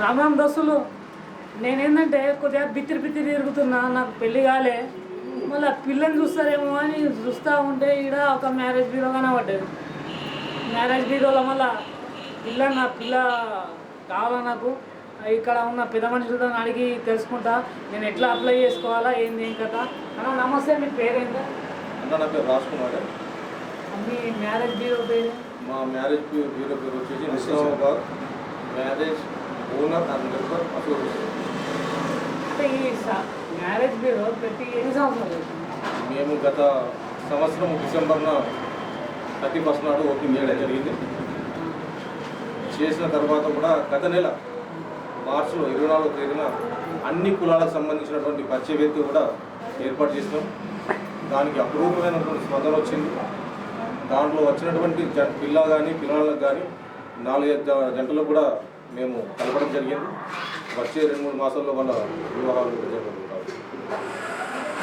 రామ్ దోస్తులు నేనేంటంటే కొద్దిగా బిత్తిరి బిత్తిరి తిరుగుతున్నా నాకు పెళ్ళి కాలే. మళ్ళీ పిల్లని చూస్తారేమో అని చూస్తూ ఉంటే ఈడ ఒక మ్యారేజ్ బ్యూరో కనబడ్డది. మ్యారేజ్ బ్యూరోలో మళ్ళీ పిల్ల నా పిల్ల కావాలా నాకు? ఇక్కడ ఉన్న పెద్ద మనుషులతో అడిగి తెలుసుకుంటా నేను ఎట్లా అప్లై చేసుకోవాలా ఏంది ఏం కదా అన్న నమస్తే మీ పేరేంటి అన్న నా పేరు రాజ్ కుమార్ మీ మ్యారేజ్ బ్యూరో పేరు? మా మ్యారేజ్ బ్యూ- బ్యూరో పేరు వచ్చేసి Nizamabad marriage owner and member association marriage bureau పెట్టి ఎన్ని సంవత్సరాలు అవుతుంది? మేము గత సంవత్సరం డిసెంబర్న థర్టీ ఫస్ట్ నాడు ఓపెనింగ్ చేయడం జరిగింది. చేసిన తర్వాత కూడా గత నెల మార్చిలో ఇరవై నాలుగో తేదీన అన్ని కులాలకు సంబంధించినటువంటి పరిచయ వ్యక్తి కూడా ఏర్పాటు చేసినాం. దానికి అపరూపమైనటువంటి స్పందన వచ్చింది. దాంట్లో వచ్చినటువంటి పిల్ల కానీ పిల్లలకు కానీ నాలుగైదు జ- జంటలకు కూడా మేము కలపడం జరిగింది. వచ్చే రెండు మూడు మాసాల్లో వాళ్ళ వివాహాలు జరుగుతాయి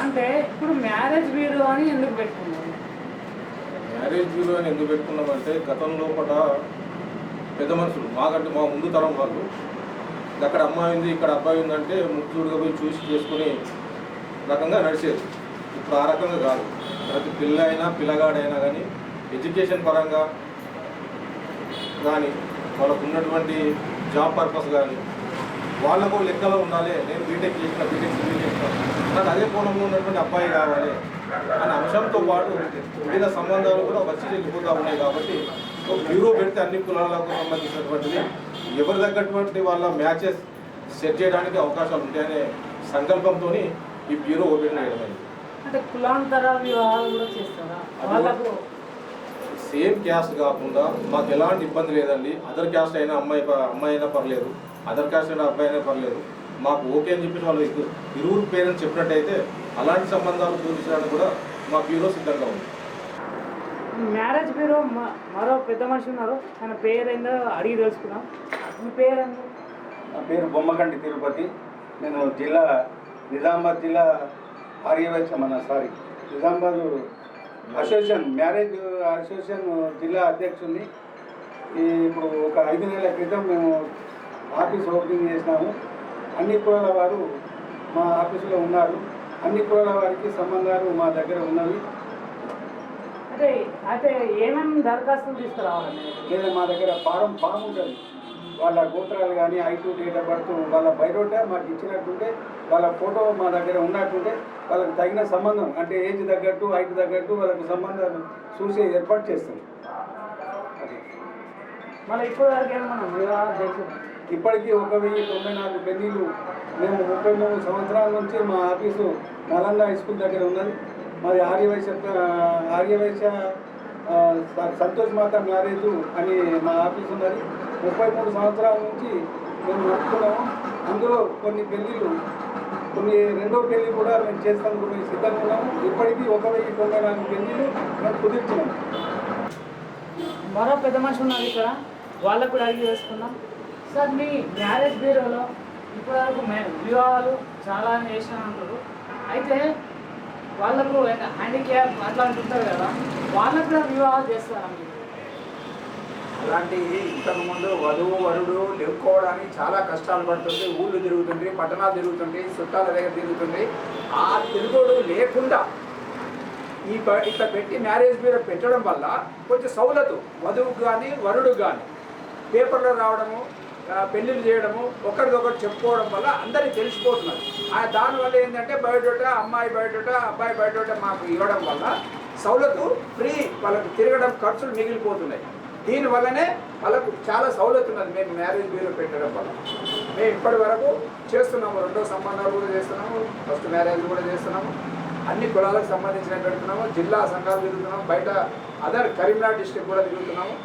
అంటే ఇప్పుడు మ్యారేజ్ బ్యూరో అని ఎందుకు పెట్టుకున్నారు? మ్యారేజ్ బ్యూరో అని ఎందుకు పెట్టుకున్నామంటే గతంలో కూడా పెద్ద మనుషులు మాకంటే మా ముందు తరం వాళ్ళు. అక్కడ అమ్మాయి ఉంది ఇక్కడ అబ్బాయి ఉందంటే ముగ్గురుగా పోయి చూసి చేసుకుని రకంగా నడిచేది. ఇప్పుడు ఆ రకంగా కాదు. ప్రతి పిల్ల అయినా పిల్లగాడైనా కానీ ఎడ్యుకేషన్ పరంగా కానీ వాళ్ళకు ఉన్నటువంటి జాబ్ పర్పస్ కానీ వాళ్ళకు లెక్కలో ఉండాలి. నేను బీటెక్ చేసిన బీటెక్ సివిల్ చేసిన. నాకు అదే కోణంలో ఉన్నటువంటి అబ్బాయి కావాలి అనే అంశంతో పాటు వివిధ సంబంధాలు కూడా వచ్చి వెళ్ళిపోతూ ఉన్నాయి కాబట్టి ఒక బ్యూరో పెడితే అన్ని కులాలకు సంబంధించినటువంటిది ఎవరి తగ్గటువంటి వాళ్ళ మ్యాచెస్ సెట్ చేయడానికి అవకాశాలు ఉంటాయనే సంకల్పంతో ఈ బ్యూరో ఓపెన్ చేయడం అయింది అంటే కులాంతర వివాహాలు కూడా చేస్తారా? వాళ్ళకు సేమ్ క్యాస్ట్ కాకుండా మాకు ఎలాంటి ఇబ్బంది లేదండి. అదర్ క్యాస్ట్ అయినా అమ్మాయి ప- అమ్మాయి అయినా పర్లేదు. అదర్ క్యాస్ట్ అయినా అబ్బాయి అయినా పర్లేదు. మాకు ఓకే అని చెప్పి వాళ్ళు ఇద్దరు ఇరువురు పేరెంట్స్ చెప్పినట్టయితే అలాంటి సంబంధాలు పూరించడానికి కూడా మా బ్యూరో సిద్ధంగా ఉంది. మ్యారేజ్ బ్యూరో మ- మరో పెద్ద మనిషి ఉన్నారు. ఆయన పేరు ఏందో అడిగి తెలుసుకున్నాం మీ పేరు ఏందో నా పేరు బొమ్మకంటి తిరుపతి. నేను జిల్లా నిజామాబాద్ జిల్లా ఆర్యవైశ్య మన sorry Nizamabad association marriage association జిల్లా అధ్యక్షుడిని ఇప్పుడు ఒక ఐదు నెలల క్రితం మేము ఆఫీస్ ఓపెనింగ్ చేసినాము. అన్ని కులాల వారు మా ఆఫీసులో ఉన్నారు. అన్ని కులాల వారికి సంబంధాలు మా దగ్గర ఉన్నవి. అంటే అయితే ఏమేమి దరఖాస్తులు తీసుకురావాలండి లేదా మా దగ్గర ఫారం ఫామ్ ఉంటుంది వాళ్ళ గోత్రాలు కానీ ఐటు డేట్ ఆఫ్ బర్త్ వాళ్ళ బయోడేటా మాకు ఇచ్చినట్టుంటే వాళ్ళ ఫోటో మా దగ్గర ఉన్నట్టుంటే వాళ్ళకి తగిన సంబంధం అంటే ఏజ్ తగ్గట్టు హైట్ తగ్గట్టు వాళ్ళకి సంబంధం చూసి ఏర్పాటు చేస్తాం ఇప్పటికీ ఒక వెయ్యి తొంభై నాలుగు పెళ్ళిళ్ళు మేము ముప్పై మూడు సంవత్సరాల నుంచి మా ఆఫీసు నలంద హై స్కూల్ దగ్గర ఉన్నది. మాది ఆర్యవైశ్య ఆర్యవైశ్య సంతోష్ మాత మ్యారేజ్ అని మా ఆఫీస్ ఉన్నది. ముప్పై మూడు సంవత్సరాల నుంచి మేము నడుపుతున్నాము అందులో కొన్ని పెళ్ళిళ్ళు కొన్ని రెండో పెళ్ళి కూడా మేము చేస్తాము మేము సిద్ధంగా ఉన్నాము. ఇప్పటికీ ఒక వెయ్యి తొంభై నాలుగు పెళ్ళిలు మేము కుదిర్చినాము మరో పెద్ద మనిషి ఉన్నారు ఇక్కడ. వాళ్ళకు కూడా అడిగి వేసుకుందాం సార్ మీ మ్యారేజ్ బ్యూరోలో ఇప్పటివరకు మే- వివాహాలు చాలా చేసిన అంటారు అయితే వాళ్ళకు హ్యాండిక్యాప్ అట్లాంటి ఉంటారు కదా వాళ్ళకు కూడా వివాహాలు చేస్తారా అలాంటివి ఇంతకుముందు వధువు వరుడు లేపుకోవడానికి చాలా కష్టాలు పడుతుంది ఊళ్ళు తిరుగుతుంది పట్టణాలు తిరుగుతుంది చుట్టాల దగ్గర తిరుగుతుంది ఆ తిరుగుడు లేకుండా ఈ ఇట్లా పెట్టి మ్యారేజ్ బ్యూరో పెట్టడం వల్ల కొంచెం సౌలతు వధువుకు కానీ వరుడు కానీ పేపర్లో రావడము ఆ, పెళ్ళిళ్ళు చేయడము ఒకరికొకరు చెప్పుకోవడం వల్ల అందరికి తెలిసిపోతున్నారు ఆ దానివల్ల ఏంటంటే బయట అమ్మాయి బయట అబ్బాయి బయట మాకు ఇవ్వడం వల్ల సౌలతు ఫ్రీ వాళ్ళకు తిరగడం ఖర్చులు మిగిలిపోతున్నాయి. దీనివల్లనే వాళ్ళకు చాలా సౌలత్ ఉన్నది మేము మ్యారేజ్ బ్యూరో పెట్టడం వల్ల. మేము ఇప్పటి వరకు చేస్తున్నాము రెండో సంబంధాలు కూడా చేస్తున్నాము ఫస్ట్ మ్యారేజ్ కూడా చేస్తున్నాము. అన్ని కులాలకు సంబంధించిన పెడుతున్నాము జిల్లా సంఘాలు తిరుగుతున్నాము బయట అదర్ కరీంనగర్ డిస్టిక్ కూడా తిరుగుతున్నాము.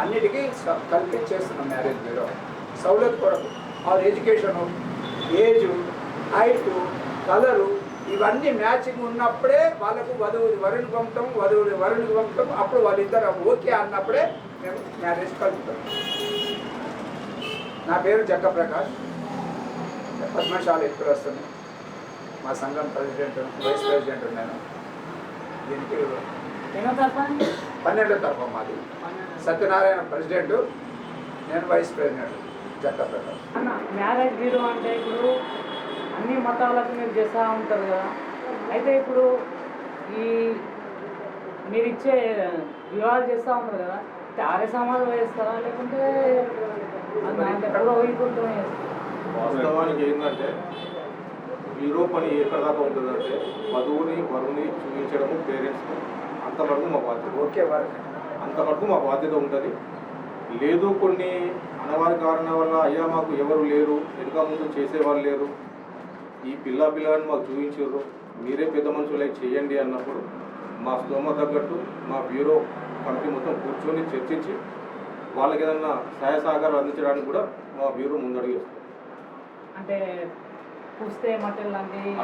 అన్నిటికీ స- కలిపి చేస్తున్నాం మ్యారేజ్ బ్యూరో. సౌలత్ కొరకు ఆ ఎడ్యుకేషను ఏజు హైట్ కలరు ఇవన్నీ మ్యాచింగ్ ఉన్నప్పుడే వాళ్ళకు వధువుని వరుణ్ పంపటం వధువుని వరుణ్కి పంపటం అప్పుడు వాళ్ళిద్దరు ఓకే అన్నప్పుడే మేము మ్యారేజ్ కలుపుతాం. నా పేరు జక్క ప్రకాష్. పద్మశాల ఎప్పుడు వస్తుంది మా సంఘం ప్రెసిడెంట్ వైస్ ప్రెసిడెంట్ నేను దీనికి పన్నెండో తరఫు మాది. సత్యనారాయణ ప్రెసిడెంట్ నేను వైస్ ప్రెసిడెంట్. జట్ట ప్రకాష్ అన్న మ్యారేజ్ బ్యూరో అంటే ఇప్పుడు అన్ని మతాలకు మీరు చేస్తూ ఉంటారు కదా. అయితే ఇప్పుడు ఈ మీరు ఇచ్చే వివాహాలు చేస్తూ ఉంటారు కదా ఆర్య సమాజంలో చేస్తారా లేకుంటే పురోహితులతో చేస్తారా వాస్తవానికి ఏంటంటే బ్యూరో పని ఎక్కడ దాకా ఉంటుందంటే వధువుని వరుని చూపించడము పేరెంట్స్కి అంతవరకు మా బాధ్యత. ఓకే వరకు అంతవరకు మా బాధ్యత ఉంటుంది. లేదు కొన్ని అనవారి కారణాల వల్ల అయ్యా మాకు ఎవరు లేరు వెనుక ముందు చేసేవాళ్ళు లేరు. ఈ పిల్ల పిల్లని మాకు చూపించారు మీరే పెద్ద మనుషులై చేయండి అన్నప్పుడు మా స్తోమ తగ్గట్టు మా బ్యూరో కమిటీ మొత్తం కూర్చొని చర్చించి వాళ్ళకి ఏదన్నా సహాయ సహకారాలు అందించడానికి కూడా మా బ్యూరో ముందడుగేస్తుంది అంటే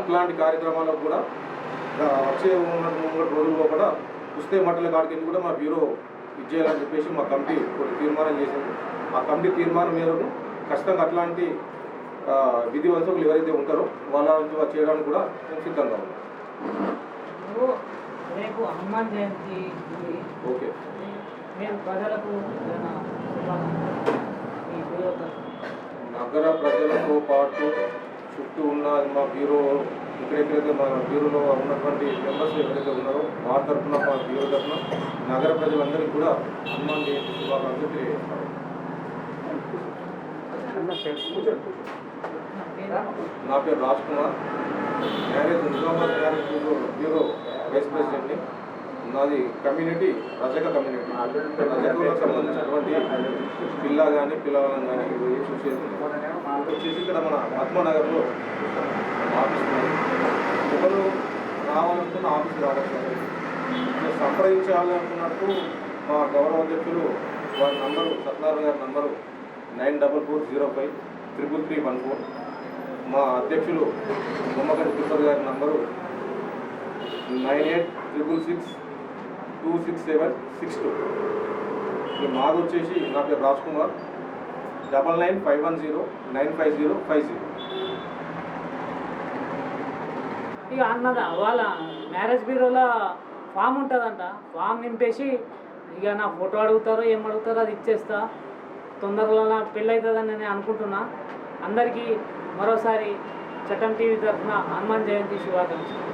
అట్లాంటి కార్యక్రమాలకు కూడా వచ్చే ఉన్న మూడు రోజుల్లో కూడా పుస్తే మట్టల కాడికి కూడా మా బ్యూరో ఇచ్చేయాలని చెప్పేసి మా కమిటీ కొన్ని తీర్మానం చేసింది ఆ కమిటీ తీర్మానం మేరకు ఖచ్చితంగా అట్లాంటి ఆ, విధివంతులు ఎవరైతే ఉంటారో వాళ్ళ నుంచి చేయడానికి కూడా మేము సిద్ధంగా ఉన్నాం ఇప్పుడు రేపు హనుమాన్ జయంతి ఉంది. ఓకే మీరు ప్రజలకు. నగర ప్రజలతో పాటు చుట్టూ ఉన్న మా బ్యూరో ఇక్కడెక్కడైతే మా బ్యూరోలో ఉన్నటువంటి మెంబర్స్ ఎవరైతే ఉన్నారో వారి తరఫున మా బ్యూరో తరఫున నగర ప్రజలందరికీ కూడా హనుమాన్ జయంతి శుభాకాంక్షలు తెలియజేస్తారు నా పేరు Raj Kumar. Marriage Nizamabad marriage bureau bureau vice ప్రెసిడెంట్ని. నాది కమ్యూనిటీ రజక కమ్యూనిటీ. రజకులకు సంబంధించినటువంటి పిల్ల కానీ పిల్లలను కానీ వచ్చేసి ఇక్కడ మన పద్మనగర్లో ఆఫీస్ ఒకరు రావాలనుకున్న ఆఫీస్ రావచ్చు సంప్రదించాలి అనుకున్నట్టు మా గౌరవ అధ్యక్షులు వారి నంబరు సత్యనారాయణ గారి number nine double four zero five triple three one four మా అధ్యక్షులు బొమ్మగడ్డి తిరుపతి గారి number nine eight triple six two six seven six two. మాది వచ్చేసి నా పేరు Raj Kumar. Double nine five one zero nine five zero five zero. ఇక అన్నదా వాళ్ళ మ్యారేజ్ బ్యూరోలో ఫామ్ ఉంటుందంట. ఫామ్ నింపేసి ఇక నా ఫోటో అడుగుతారో ఏం అడుగుతారో అది ఇచ్చేస్తా. తొందరలో నా పెళ్ళి అవుతుందని నేను అనుకుంటున్నా. అందరికీ మరోసారి చట్టం టీవీ తరఫున హనుమాన్ జయంతి శుభాకాంక్షలు.